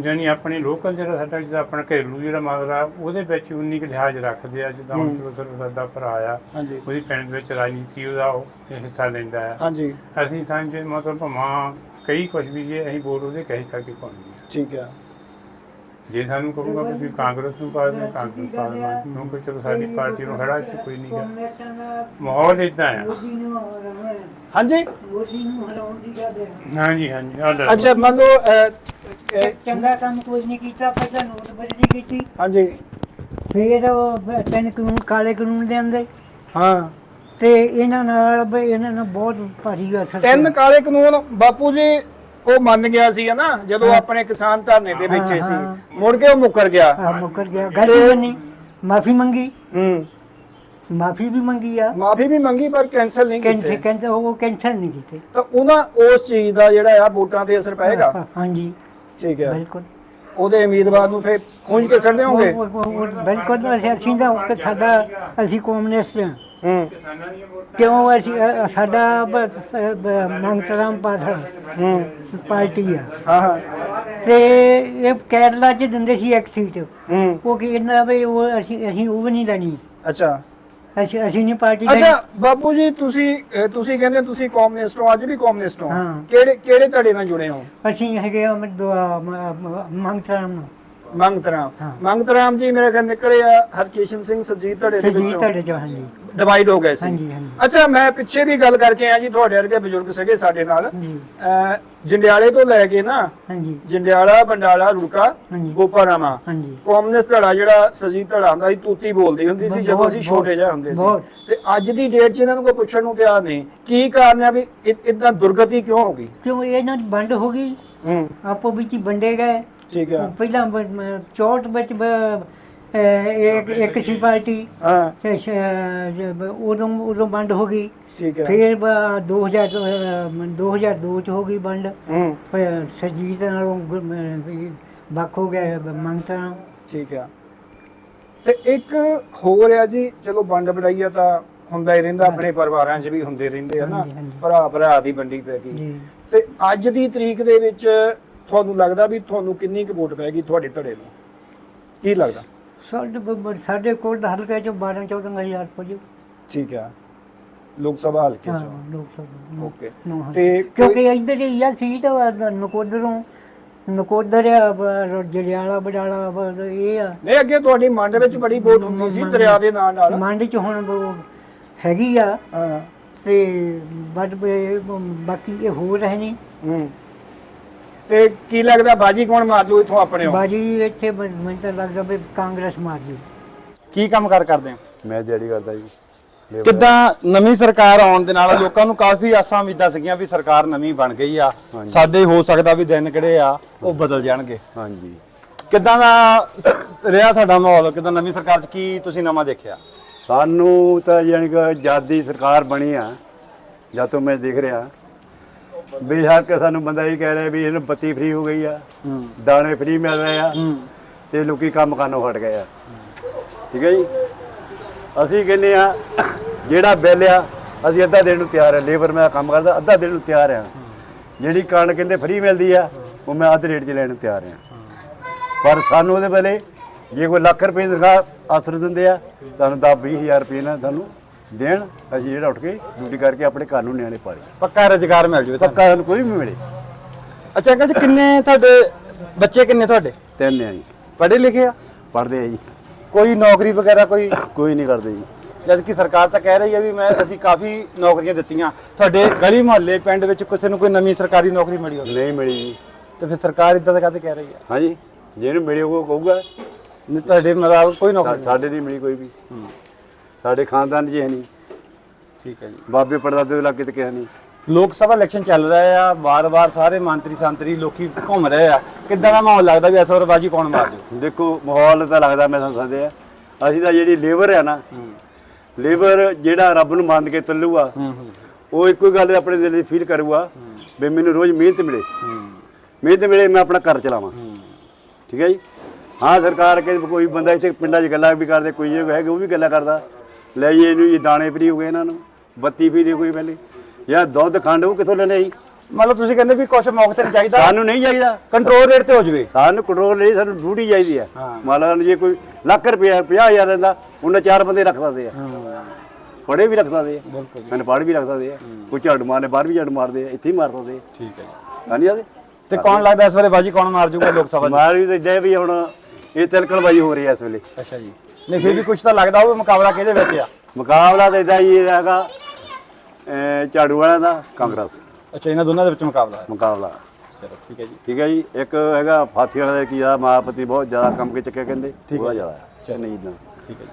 ਜਾਨੀ ਆਪਣੀ ਲੋਕਲ ਜਿਹੜਾ ਸਾਡਾ ਜਿਹੜਾ ਆਪਣਾ ਘਰੇਲੂ ਜਿਹੜਾ ਮਸਲਾ ਉਹਦੇ ਵਿੱਚ ਉਨੀ ਕੁ ਲਿਹਾਜ਼ ਰੱਖਦੇ ਆ ਜਿੱਦਾਂ ਹੁਣ ਚਲੋ ਸਾਡਾ- ਭਰਾ ਆ ਉਹਦੀ ਪਿੰਡ ਵਿੱਚ ਰਾਜਨੀਤੀ ਉਹਦਾ ਉਹ ਹਿੱਸਾ ਲੈਂਦਾ ਆ। ਹਾਂਜੀ। ਅਸੀਂ ਸਾਂਝੇ ਮਤਲਬ ਭਾਵਾਂ ਕਈ ਕੁਝ ਵੀ ਜੇ ਅਸੀਂ ਵੋਟ ਉਹਦੇ ਕਹੀ ਕਰਕੇ ਪਾਉਣੀ ਆ ਠੀਕ ਆ। ਜੇ ਸਾਨੂੰ ਕਹੂਗਾ ਵੀ ਤੁਸੀਂ ਕਾਂਗਰਸ ਨੂੰ ਪਾ ਦੇ ਕਾਂਗਰਸ ਪਾ ਦੇ ਕਿਉਂਕਿ ਚਲੋ ਸਾਡੀ ਪਾਰਟੀ ਨੂੰ ਖੜਾ ਇੱਥੇ ਕੋਈ ਨਹੀਂ ਗਾ। ਮਾਹੌਲ ਇਦਾਂ ਆ। ਹਾਂਜੀ। ਹਾਂਜੀ ਹਾਂਜੀ ਲਓ। ਅੱਛਾ ਮੰਨ ਲਓ ਅਹ, ਅਹ, ਚੰਗਾ ਕੰਮ ਕੋਈ ਨਹੀਂ ਕੀਤਾ ਪਹਿਲਾਂ ਨੋਟਬੰਦੀ ਕੀਤੀ। ਹਾਂਜੀ। ਫਿਰ ਉਹ ਤਿੰਨ ਕਾਨੂੰਨ ਕਾਲੇ ਕਾਨੂੰਨ ਦੇ ਅੰਦਰ। ਹਾਂ। ਤੇ ਇਹਨਾਂ ਨਾਲ ਵੀ ਇਹਨਾਂ ਨਾਲ ਬਹੁਤ ਭਾਰੀ ਅਸਰ ਤਿੰਨ ਕਾਲੇ ਕਾਨੂੰਨ ਬਾਪੂ ਜੀ ਉਹ ਮੰਨ ਗਿਆ ਸੀ ਹਨਾ ਜਦੋਂ ਆਪਣੇ ਕਿਸਾਨ ਧਰਨੇ ਦੇ ਵਿੱਚ ਹਾਂ, ਸੀ। ਹਾਂ। ਮੁੜ ਕੇ ਉਹ ਮੁੱਕਰ ਗਿਆ। ਆ ਮੁੱਕਰ ਗਿਆ। ਗੱਲ ਹੀ ਬਣੀ? ਮਾਫੀ ਮੰਗੀ? ਹੂੰ। ਮਾਫੀ ਵੀ ਮੰਗੀ ਆ? ਮਾਫੀ ਵੀ ਮੰਗੀ ਪਰ ਕੈਨਸਲ ਨਹੀਂ ਕੈਂਸਲ ਕੀਤੀ। ਕੈਂਸਲ ਉਹ ਕੈਂਸਲ ਨਹੀਂ ਕੀਤੇ। ਤਾਂ ਉਹਨਾਂ ਉਸ ਚੀਜ਼ ਦਾ ਜਿਹੜਾ ਆ ਵੋਟਾਂ ਤੇ ਅਸਰ ਪਏਗਾ। ਹਾਂਜੀ। ਠੀਕ ਹੈ। ਬਿਲਕੁਲ। ਉਹਦੇ ਉਮੀਦਵਾਰ ਨੂੰ ਫੇਰ ਖੂੰਜ ਕੇ ਉਹ- ਉਹ- ਬਿਲਕੁਲ ਅਸੀਂ ਅਸੀਂ ਦਾ ਸਾਡਾ ਅਸੀਂ ਕਮਿਊਨਿਸਟ ਹਾਂ। ਹੂੰ। ਕਿਉਂ ਅਸੀਂ ਅ- ਸਾਡਾ ਮੰਗਤਰਾਮ ਹੂੰ। ਪਾਰਟੀ ਆ। ਹਾਂ ਹਾਂ। ਤੇ ਇਹ ਕੇਰਲਾ ਚ ਦਿੰਦੇ ਸੀ ਇੱਕ ਸੀਟ। ਹੂੰ। ਉਹ ਕਹਿੰਦਾ ਵੀ ਉਹ ਅਸੀਂ ਅਸੀਂ ਉਹ ਵੀ ਨਹੀਂ ਲੈਣੀ। ਅੱਛਾ। ਅਸੀਂ ਅਸੀਂ ਨਹੀਂ ਪਾਰਟੀ ਲੈਣੀ ਅੱਛਾ ਬਾਪੂ ਜੀ ਤੁਸੀਂ ਅਹ, ਤੁਸੀਂ ਕਹਿੰਦੇ ਤੁਸੀਂ ਕਮਿਊਨਿਸਟ ਹੋ ਅੱਜ ਵੀ ਕਮਿਊਨਿਸਟ ਹੋ। ਹਾਂ। ਕਿਹੜੇ ਕਿਹੜੇ ਧੜੇ ਨਾਲ ਜੁੜੇ ਹੋ? ਅਸੀਂ ਹੈਗੇ ਆ ਮੰਗਤਰਾਮ ਨੂੰ ਮੰਗਤਰਾਮ। ਹਾਂ। ਮੰਗਤਰਾਮ ਜੀ ਮੇਰੇ ਖਿਆਲ ਨਿਕਲੇ ਆ ਹਰਕਿਸ਼ਨ ਸਿੰਘ ਸੁਰਜੀਤ ਧੜੇ ਦੇ ਸਜੀਤ ਵਿੱਚੋਂ। ਤੁਹਾਡੇ ਚ ਹਾਂਜੀ। ਡਿਵਾਈਡ ਹੋ ਗਏ ਸੀ। ਹਾਂਜੀ ਹਾਂਜੀ। ਅੱਛਾ ਮੈਂ ਪਿੱਛੇ ਵੀ ਗੱਲ ਕਰਕੇ ਆਇਆ ਜੀ ਤੁਹਾਡੇ ਵਰਗੇ ਬਜ਼ੁਰਗ ਸੀਗੇ ਸਾਡੇ ਨਾਲ। ਜੀ। ਅਹ, ਜੰਡਿਆਲੇ ਤੋਂ ਲੈ ਕੇ ਨਾ ਹਾਂਜੀ। ਜੰਡਿਆਲਾ ਬੰਡਾਲਾ ਰੁੜਕਾ ਹਾਂਜੀ। ਗੋਪਾਰਾਮਾ। ਹਾਂਜੀ। ਕਮਿਊਨਿਸਟ ਧੜਾ ਜਿਹੜਾ ਸਜੀਤ ਧੜਾ ਹੁੰਦਾ ਸੀ ਤੂਤੀ ਬੋਲਦੀ ਹੁੰਦੀ ਸੀ ਜਦੋਂ ਬਹੁਤ- ਅਸੀਂ ਛੋਟੇ ਜਿਹੇ ਹੁੰਦੇ ਬਹੁਤ। ਸੀ ਤੇ ਅੱਜ ਦੀ ਡੇਟ 'ਚ ਇਹਨਾਂ ਨੂੰ ਕੋਈ ਪੁੱਛਣ ਨੂੰ ਤਿਆਰ ਨਹੀਂ। ਕੀ ਕਾਰਨ ਹੈ ਵੀ ਇਦਾਂ ਦੁਰਗਤੀ ਕਿਉਂ ਹੋ ਗਈ? ਕਿਉਂ ਇਹ ਨਾ ਵੰਡ ਹੋ ਗਈ? ਹੂੰ। ਆਪੋ ਵਿੱਚ ਹੀ ਵੰਡੇ ਗਏ। ਠੀਕ ਹੈ ਪਹਿਲਾਂ ਬ- ਮ- ਚੌਟ ਵਿੱਚ ਬ- ਅਹ, ਇੱਕ ਇੱਕ ਸੀ ਪਾਰਟੀ ਹਾਂ। ਤੇ ਸ਼- ਉਦੋਂ ਉਦੋਂ ਵੰਡ ਹੋ ਗਈ। ਠੀਕ ਹੈ ਫਿਰ ਬ- 2000 ਤੋਂ, ਅਹ, 2002 ਚ ਹੋ ਗਈ ਵੰਡ। ਹੂੰ। ਫਿਰ ਸਰਜੀਤ ਨਾਲੋਂ ਗੁ- ਮ- ਵੀ ਵੱਖ ਹੋ ਗਿਆ ਮੰਗਤਾ ਠੀਕ ਹੈ ਤੇ ਇੱਕ ਹੋਰ ਆ ਜੀ ਚਲੋ ਵੰਡ ਵਡਾਈਆ ਤਾਂ ਹੁੰਦਾ ਹੀ ਰਹਿੰਦਾ ਆਪਣੇ ਪਰਿਵਾਰਾਂ 'ਚ ਵੀ ਹੁੰਦੇ ਰਹਿੰਦੇ ਆ ਨਾ। ਹਾਂਜੀ, ਹਾਂਜੀ। ਭਰਾ ਭਰਾ ਦੀ ਵੰਡੀ ਪੈ ਗਈ। ਜੀ। ਤੇ ਅੱਜ ਦੀ ਤਰੀਕ ਦੇ ਵਿੱਚ ਤੁਹਾਨੂੰ ਲੱਗਦਾ ਵੀ ਤੁਹਾਨੂੰ ਕਿੰਨੀ ਕੁ ਵੋਟ ਪੈਗੀ ਤੁਹਾਡੇ ਧੜੇ ਨੂੰ? ਕੀ ਲੱਗਦਾ? ਸਾਡੇ ਬ- ਬ- ਸਾਡੇ ਕੋਲ ਤਾਂ ਹਲਕੇ ਚ 12 14000 ਪੁੱਜੂ ਠੀਕ ਹੈ ਲੋਕ ਸਭਾ ਹਲਕੇ ਹਾਂ ਚ? ਲੋਕ ਸਭਾ ਓਕੇ। ਨੌ ਹਜ਼ਾਰ। ਤੇ ਕਿਉਂਕਿ ਕੋਈ- ਇੱਧਰ ਹੀ ਆ ਸੀਟ ਨਕੋਦਰੋਂ। ਨਕੋਦਰ ਆ ਬ- ਬਡਾਲਾ ਬ- ਇਹ ਆ। ਨਹੀਂ ਅੱਗੇ ਤੁਹਾਡੀ ਮੰਡ ਵਿੱਚ ਬੜੀ ਵੋਟ ਹੁੰਦੀ ਸੀ ਦਰਿਆ ਦੇ ਨਾਲ ਨਾਲ। ਮੰਡ ਚ ਹੁਣ ਉਹ ਹੈਗੀ ਆ। ਹਾਂ। ਤੇ ਬਟ ਬਾਕੀ ਇਹ ਹੋ ਰਹੇ ਨਹੀਂ। ਹੂੰ। ਤੇ ਕੀ ਲੱਗਦਾ ਬਾਜੀ ਕੌਣ ਮਾਰ ਜੂ ਇਥੋਂ ਆਪਣੇ ਬਾਜੀ ਇੱਥੇ ਮੈਨੂੰ ਤਾਂ ਲੱਗਦਾ ਵੀ ਕਾਂਗਰਸ ਮਾਰ ਜੂ ਕੀ ਕੰਮ ਕਾਰ ਕਰਦੇ ਹੋ? ਮੈਂ ਦਿਹਾੜੀ ਕਰਦਾ ਜੀ। ਕਿੱਦਾਂ ਨਵੀਂ ਸਰਕਾਰ ਆਉਣ ਦੇ ਨਾਲ ਲੋਕਾਂ ਨੂੰ ਕਾਫੀ ਆਸਾਂ ਉਮੀਦਾਂ ਸੀਗੀਆਂ ਵੀ ਸਰਕਾਰ ਨਵੀਂ ਬਣ ਗਈ ਆ। ਸਾਡੇ ਹੋ ਸਕਦਾ ਵੀ ਦਿਨ ਕਿਹੜੇ ਆ ਉਹ ਬਦਲ ਜਾਣਗੇ। ਹਾਂਜੀ। ਕਿੱਦਾਂ ਦਾ ਸ- ਰਿਹਾ ਤੁਹਾਡਾ ਮਾਹੌਲ? ਕਿੱਦਾਂ ਨਵੀਂ ਸਰਕਾਰ 'ਚ ਕੀ ਤੁਸੀਂ ਨਵਾਂ ਦੇਖਿਆ? ਸਾਨੂੰ ਤਾਂ ਯਾਨੀ ਕਿ ਜਦ ਦੀ ਸਰਕਾਰ ਬਣੀ ਆ ਜਦ ਤੋਂ ਮੈਂ ਦੇਖ ਰਿਹਾ। ਬੇਸ਼ੱਕ ਸਾਨੂੰ ਬੰਦਾ ਇਹ ਕਹਿ ਰਿਹਾ ਵੀ ਇਹਨੂੰ ਬੱਤੀ ਫ੍ਰੀ ਹੋ ਗਈ ਆ ਦਾਣੇ ਫ੍ਰੀ ਮਿਲ ਰਹੇ ਆ ਤੇ ਲੋਕੀ ਕੰਮ ਕਰਨੋਂ ਹਟ ਗਏ ਆ। ਠੀਕ ਹੈ ਜੀ? ਅਸੀਂ ਕਹਿੰਦੇ ਆ ਜਿਹੜਾ ਬਿੱਲ ਆ ਅਸੀਂ ਅੱਧਾ ਦੇਣ ਨੂੰ ਤਿਆਰ ਆ ਲੇਬਰ ਮੈਂ ਕੰਮ ਕਰਦਾ ਅੱਧਾ ਦੇਣ ਨੂੰ ਤਿਆਰ ਆ। ਜਿਹੜੀ ਕਣਕ ਕਹਿੰਦੇ ਫ੍ਰੀ ਮਿਲਦੀ ਆ ਉਹ ਮੈਂ ਅੱਧ ਰੇਟ 'ਚ ਲੈਣ ਨੂੰ ਤਿਆਰ ਆ। ਪਰ ਸਾਨੂੰ ਉਹਦੇ ਵੇਲੇ ਜੇ ਕੋਈ ਲੱਖ ਰੁਪਏ ਦੀ ਤਨਖਾਹ ਅਸਰ ਦਿੰਦੇ ਆ ਸਾਨੂੰ ਤਾਂ 20000 ਰੁਪਏ ਨਾਲ ਸਾਨੂੰ ਦੇਣ ਅਸੀਂ ਜਿਹੜਾ ਉੱਠ ਕੇ ਡਿਊਟੀ ਕਰਕੇ ਆਪਣੇ ਘਰ ਨੂੰ ਨਿਆਣੇ ਪਾਲੇ। ਪੱਕਾ ਰੁਜ਼ਗਾਰ ਮਿਲ ਜਵੇ ਪੱਕਾ ਸਾਨੂੰ ਕੋਈ ਵੀ ਮਿਲੇ। ਅੱਛਾ ਅੰਕਲ ਜੀ ਕਿੰਨੇ ਤੁਹਾਡੇ ਬੱਚੇ ਕਿੰਨੇ ਤੁਹਾਡੇ? ਤਿੰਨ ਆ ਜੀ। ਪੜ੍ਹੇ ਲਿਖੇ ਆ? ਪੜਦੇ ਆ ਜੀ। ਕੋਈ ਨੌਕਰੀ ਵਗੈਰਾ ਕੋਈ? ਕੋਈ ਨਹੀਂ ਕਰਦੇ ਜੀ। ਜਦ ਕਿ ਸਰਕਾਰ ਤਾਂ ਕਹਿ ਰਹੀ ਹੈ ਵੀ ਮੈਂ ਅਸੀਂ ਕਾਫੀ ਨੌਕਰੀਆਂ ਦਿੱਤੀਆਂ। ਤੁਹਾਡੇ ਗਲੀ ਮੁਹੱਲੇ ਪਿੰਡ ਵਿੱਚ ਕਿਸੇ ਨੂੰ ਕੋਈ ਨਵੀਂ ਸਰਕਾਰੀ ਨੌਕਰੀ ਮਿਲੀ ਹੋਵੇ? ਨਹੀਂ ਮਿਲੀ ਜੀ। ਤੇ ਫਿਰ ਸਰਕਾਰ ਇਦਾਂ ਦਾ ਕਾਹਤੇ ਕਹਿ ਰਹੀ ਹੈ? ਹਾਂਜੀ। ਜਿਹਨੂੰ ਮਿਲੇ ਉਹ ਕਹੂਗਾ। ਨਹੀਂ ਤੁਹਾਡੇ ਮੁਤਾਬਕ ਕੋਈ ਨੌਕਰੀ ਸਾਡੇ ਨਹੀਂ ਮਿਲੀ ਕੋਈ ਵੀ। ਸਾਡੇ ਖਾਨਦਾਨ 'ਚ ਹੈ ਨਹੀਂ। ਠੀਕ ਹੈ ਜੀ। ਬਾਬੇ ਪੜਦਾਦੇ ਦੇ ਇਲਾਕੇ ਤੇ ਕਿਹਾ ਨਹੀਂ। ਲੋਕ ਸਭਾ ਇਲੈਕਸ਼ਨ ਚੱਲ ਰਿਹਾ ਆ ਵਾਰ-ਵਾਰ ਸਾਰੇ ਮੰਤਰੀ ਸੰਤਰੀ ਲੋਕੀ ਘੁੰਮ ਰਹੇ ਆ। ਕਿੱਦਾਂ ਦਾ ਮਾਹੌਲ ਲੱਗਦਾ ਵੀ ਇਸ ਵਾਰ ਬਾਜੀ ਕੌਣ ਮਾਰ ਜੂ ਦੇਖੋ ਮਾਹੌਲ ਤਾਂ ਲੱਗਦਾ ਮੈਂ ਤੁਹਾਨੂੰ ਦੱਸਦੇ ਆ। ਅਸੀਂ ਤਾਂ ਜਿਹੜੀ ਲੇਬਰ ਹੈ ਨਾ ਲੇਬਰ ਜਿਹੜਾ ਰੱਬ ਨੂੰ ਮੰਨ ਕੇ ਚੱਲੂਗਾ ਉਹ ਇੱਕੋ ਹੀ ਗੱਲ ਆਪਣੇ ਦਿਲ 'ਚ ਫੀਲ ਕਰੂਗਾ ਵੀ ਮੈਨੂੰ ਰੋਜ਼ ਮਿਹਨਤ ਮਿਲੇ। ਮਿਹਨਤ ਮਿਲੇ ਮੈਂ ਆਪਣਾ ਘਰ ਚਲਾਵਾਂ। ਠੀਕ ਹੈ ਜੀ? ਹਾਂ ਸਰਕਾਰ ਕੇ ਕੋਈ ਬੰਦਾ ਇੱਥੇ ਪਿੰਡਾਂ 'ਚ ਗੱਲਾਂ ਵੀ ਕਰਦੇ ਕੋਈ ਜੇ ਹੈਗੇ ਉਹ ਵੀ ਗੱਲਾਂ ਕਰਦਾ। ਲੈ ਜੀ ਇਹਨੂੰ ਇਹ ਦਾਣੇ ਫਰੀ ਹੋ ਗਏ ਇਹਨਾਂ ਨੂੰ ਬੱਤੀ ਫਰੀ ਕੋਈ ਪਹਿਲੇ। ਯਾਰ ਦੁੱਧ ਖੰਡ ਉਹ ਕਿੱਥੋਂ ਲੈਣੇ ਜੀ ਮਤਲਬ ਤੁਸੀਂ ਕਹਿੰਦੇ ਵੀ ਕੁਝ ਮੌਕੇ ਤੇ ਚਾਹੀਦਾ। ਸਾਨੂੰ ਨਹੀਂ ਚਾਹੀਦਾ। ਕੰਟਰੋਲ ਰੇਟ ਤੇ ਹੋ ਜਵੇ। ਸਾਨੂੰ ਕੰਟਰੋਲ ਨਹੀਂ ਸਾਨੂੰ ਡਿਊਟੀ ਚਾਹੀਦੀ ਆ ਮੰਨ ਲਓ ਜੇ ਕੋਈ ਲੱਖ ਰੁਪਇਆ 50000 ਲੈਂਦਾ ਉਹਨਾਂ ਚਾਰ ਬੰਦੇ ਰੱਖ ਸਕਦੇ ਆ। ਫੜੇ ਵੀ ਰੱਖ ਸਕਦੇ ਆ। ਮੈਨੂੰ ਪੜ ਵੀ ਰੱਖ ਸਕਦੇ ਆ। ਕੋਈ ਝਾੜ ਮਾਰਨੇ ਬਾਹਰ ਵੀ ਝਾੜ ਮਾਰਦੇ ਆ ਇੱਥੇ ਹੀ ਮਾਰ ਸਕਦੇ ਠੀਕ ਹੈ ਜੀ। ਹਾਂਜੀ ਆਦੇ? ਤੇ ਕੌਣ ਲੱਗਦਾ ਇਸ ਵਾਰੇ ਬਾਜੀ ਕੌਣ ਮਾਰ ਜੂਗਾ ਲੋਕ ਸਭਾ ਮਾਰ ਵੀ ਤਾਂ ਜੇ ਵੀ ਹੁਣ ਇਹ ਤਿਲਕਣਬਾਜੀ ਹੋ ਰਹੀ ਹੈ ਇਸ ਵੇਲੇ। ਅੱਛਾ ਜੀ। ਨਹੀਂ ਫਿਰ ਵੀ ਕੁਝ ਤਾਂ ਲੱਗਦਾ ਹੋਵੇ ਮੁਕਾਬਲਾ ਕਿਹਦੇ ਵਿੱਚ ਆ? ਮੁਕਾਬਲਾ ਤਾਂ ਇਦਾਂ ਹੀ ਹੈਗਾ ਅਹ ਝਾੜੂ ਵਾਲਿਆਂ ਦਾ ਕਾਂਗਰਸ। ਅੱਛਾ ਇਹਨਾਂ ਦੋਨਾਂ ਦੇ ਵਿੱਚ ਮੁਕਾਬਲਾ ਹੈ? ਮੁਕਾਬਲਾ। ਚਲੋ ਠੀਕ ਹੈ ਜੀ। ਠੀਕ ਹੈ ਜੀ ਇੱਕ ਹੈਗਾ ਫਾਥੀ ਵਾਲਾ ਦਾ ਕੀ ਆ ਮਾਪਤੀ ਬਹੁਤ ਜ਼ਿਆਦਾ ਕੰਮ ਕੇ ਚੱਕਿਆ ਕਹਿੰਦੇ ਜ਼ਿਆਦਾ ਹੈ। ਨਹੀਂ ਇਦਾਂ ਠੀਕ ਹੈ ਜੀ।